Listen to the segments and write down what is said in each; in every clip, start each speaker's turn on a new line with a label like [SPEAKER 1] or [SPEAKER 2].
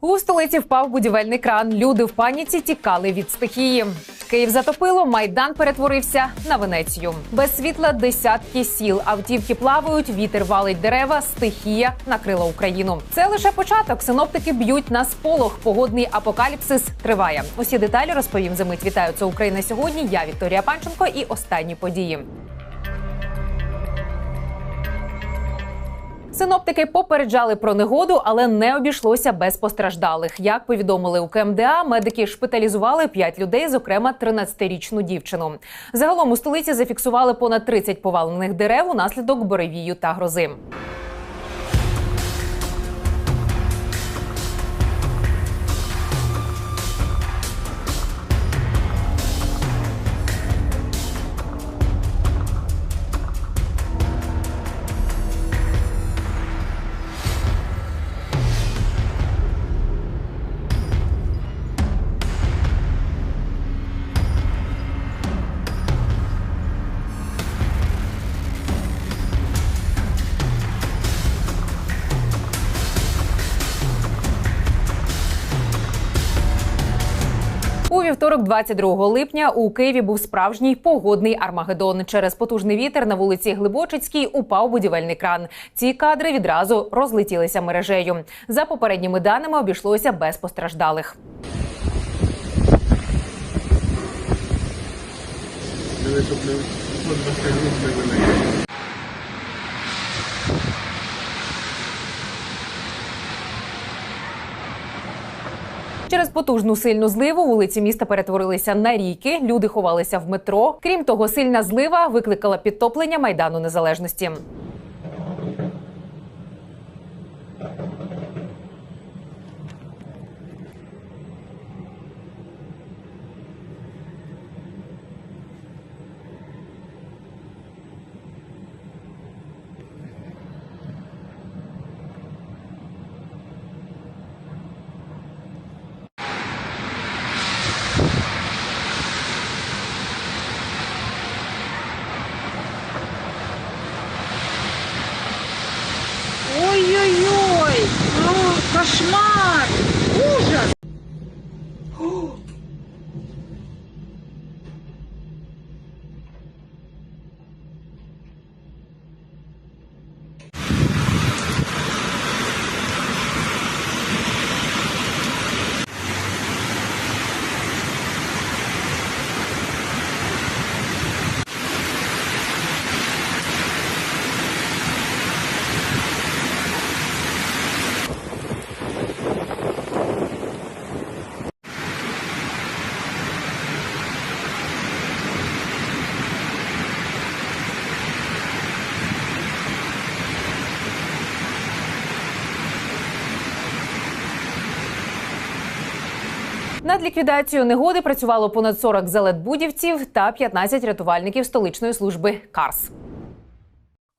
[SPEAKER 1] У столиці впав будівельний кран. Люди в паніці тікали від стихії. Київ затопило, майдан перетворився на Венецію. Без світла десятки сіл. Автівки плавають, вітер валить дерева. Стихія накрила Україну. Це лише початок. Синоптики б'ють на сполох. Погодний апокаліпсис триває. Усі деталі розповім за мить. Вітаю це Україна сьогодні. Я Вікторія Панченко і останні події. Синоптики попереджали про негоду, але не обійшлося без постраждалих. Як повідомили у КМДА, медики шпиталізували 5 людей, зокрема 13-річну дівчину. Загалом у столиці зафіксували понад 30 повалених дерев унаслідок буревію та грози. Вівторок, 22 липня, у Києві був справжній погодний армагеддон. Через потужний вітер на вулиці Глибочицькій упав будівельний кран. Ці кадри відразу розлетілися мережею. За попередніми даними обійшлося без постраждалих.
[SPEAKER 2] Диви,
[SPEAKER 1] Через потужну сильну зливу вулиці міста перетворилися на ріки. Люди ховалися в метро. Крім того, сильна злива викликала підтоплення майдану незалежності.
[SPEAKER 3] Кошмар!
[SPEAKER 1] Над ліквідацією негоди працювало понад 40 зелетбудівців та 15 рятувальників столичної служби КАРС.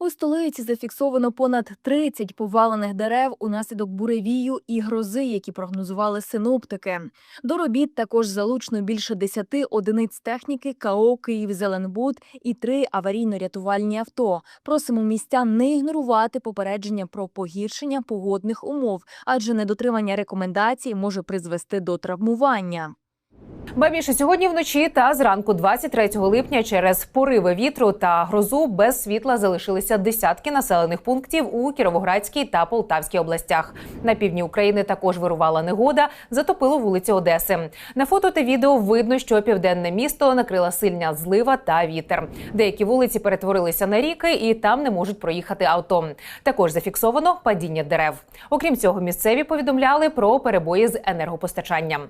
[SPEAKER 4] У столиці зафіксовано понад 30 повалених дерев унаслідок буревію і грози, які прогнозували синоптики. До робіт також залучено більше 10 одиниць техніки КАО «Київзеленбуд» і три аварійно-рятувальні авто. Просимо містян не ігнорувати попередження про погіршення погодних умов, адже недотримання рекомендацій може призвести до травмування.
[SPEAKER 1] Ба більше сьогодні вночі та зранку 23 липня через пориви вітру та грозу без світла залишилися десятки населених пунктів у Кіровоградській та Полтавській областях. На півдні України також вирувала негода, затопило вулиці Одеси. На фото та відео видно, що південне місто накрила сильна злива та вітер. Деякі вулиці перетворилися на ріки, і там не можуть проїхати авто. Також зафіксовано падіння дерев. Окрім цього, місцеві повідомляли про перебої з енергопостачанням.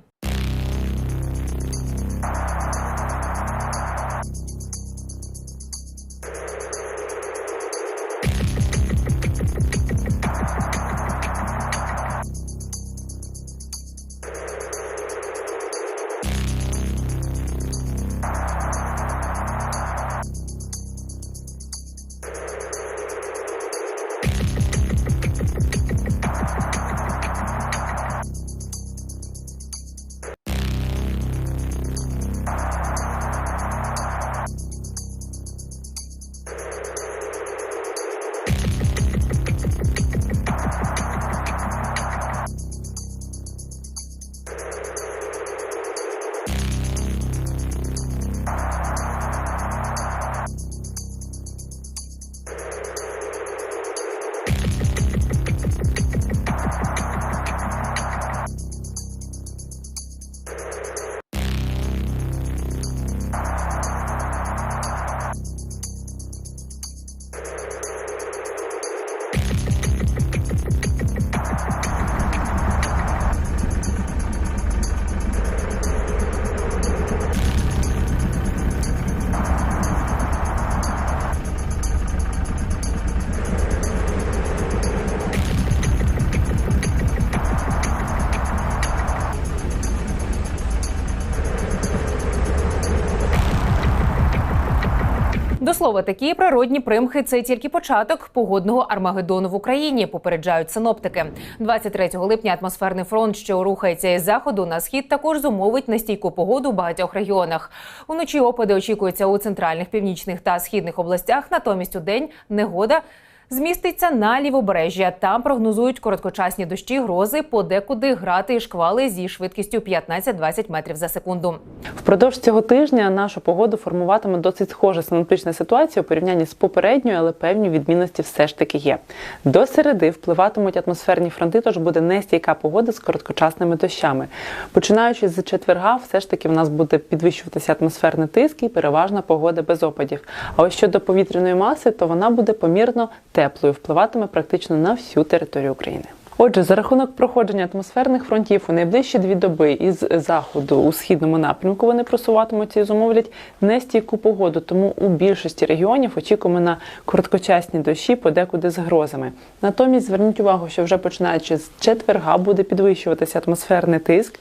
[SPEAKER 1] До слова, такі природні примхи це тільки початок погодного армагеддону в Україні. Попереджають синоптики. 23 липня атмосферний фронт, що рухається із заходу на схід, також зумовить нестійку погоду в багатьох регіонах. Уночі опади очікуються у центральних, північних та східних областях. Натомість у день негода. Зміститься на лівобережжя. Там прогнозують короткочасні дощі, грози, подекуди грати і шквали зі швидкістю 15-20 метрів за секунду.
[SPEAKER 5] Впродовж цього тижня нашу погоду формуватиме досить схожа синоптична ситуація у порівнянні з попередньою, але певні відмінності все ж таки є. До середи впливатимуть атмосферні фронти, тож буде нестійка погода з короткочасними дощами. Починаючи з четверга, все ж таки в нас буде підвищуватися атмосферний тиск і переважна погода без опадів. А ось щодо повітряної маси, то вона буде помірно теплою, впливатиме практично на всю територію України. Отже, за рахунок проходження атмосферних фронтів у найближчі дві доби із заходу у східному напрямку вони просуватимуться і зумовлять нестійку погоду. Тому у більшості регіонів очікуємо на короткочасні дощі, подекуди з грозами. Натомість зверніть увагу, що вже починаючи з четверга буде підвищуватися атмосферний тиск,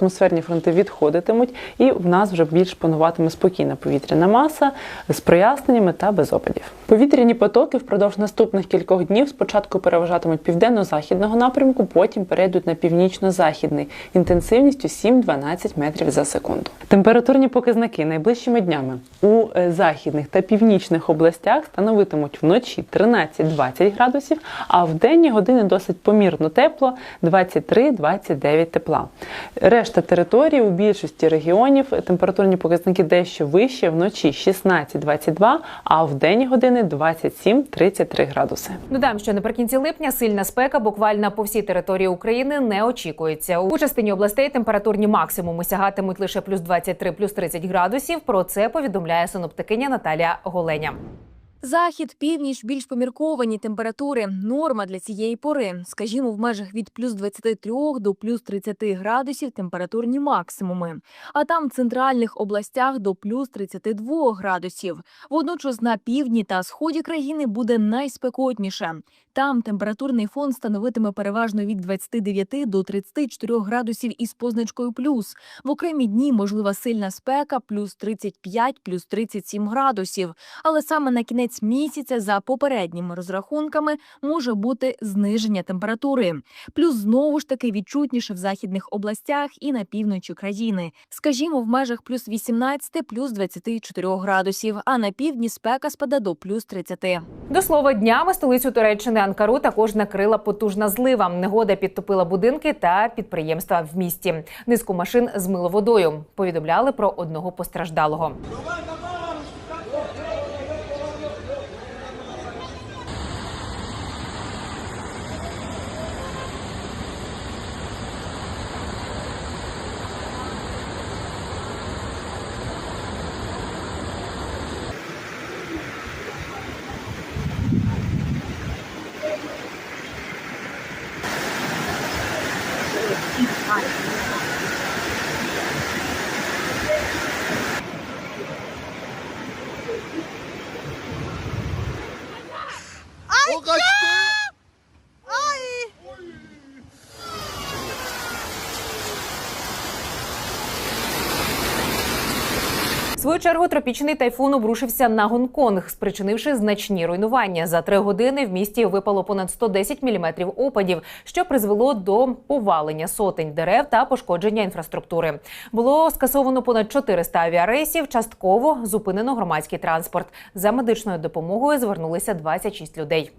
[SPEAKER 5] атмосферні фронти відходитимуть, і в нас вже більш пануватиме спокійна повітряна маса з проясненнями та без опадів. Повітряні потоки впродовж наступних кількох днів спочатку переважатимуть південно-західного напрямку, потім перейдуть на північно-західний інтенсивністю 7-12 метрів за секунду. Температурні показники найближчими днями у е, західних та північних областях становитимуть вночі 13-20 градусів, а в денні години досить помірно тепло 23-29 тепла. Решта території у більшості регіонів температурні показники дещо вищі, вночі 16-22, а в денні години 27-33 градуси.
[SPEAKER 1] Додамо, що наприкінці липня сильна спека буквально по всій території України не очікується. У частині областей температурні максимуми сягатимуть лише плюс 23, плюс 30 градусів. Про це повідомляє синоптикиня Наталія Голеня.
[SPEAKER 4] Захід, північ більш помірковані температури. Норма для цієї пори. Скажімо, в межах від плюс 23 до плюс 30 градусів температурні максимуми. А там в центральних областях до плюс 32 градусів. Водночас на півдні та сході країни буде найспекотніше. Там температурний фон становитиме переважно від 29 до 34 градусів із позначкою плюс. В окремі дні можлива сильна спека плюс 35, плюс 37 градусів. Але саме на кінець місяця, за попередніми розрахунками, може бути зниження температури. Плюс знову ж таки відчутніше в західних областях і на півночі країни. Скажімо, в межах плюс 18, плюс 24 градусів, а на півдні спека спаде до плюс 30.
[SPEAKER 1] До слова, днями столицю Туреччини Анкару також накрила потужна злива. Негода підтопила будинки та підприємства в місті. Низку машин змило водою. Повідомляли про одного постраждалого. Чергу тропічний тайфун обрушився на Гонконг, спричинивши значні руйнування. За три години в місті випало понад 110 міліметрів опадів, що призвело до повалення сотень дерев та пошкодження інфраструктури. Було скасовано понад 400 авіарейсів. Частково зупинено громадський транспорт. За медичною допомогою звернулися 26 людей.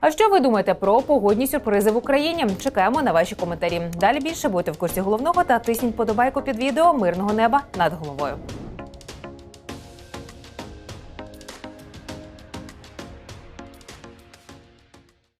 [SPEAKER 1] А що ви думаєте про погодні сюрпризи в Україні? Чекаємо на ваші коментарі. Далі більше будьте в курсі головного та тисніть подобайку під відео мирного неба над головою.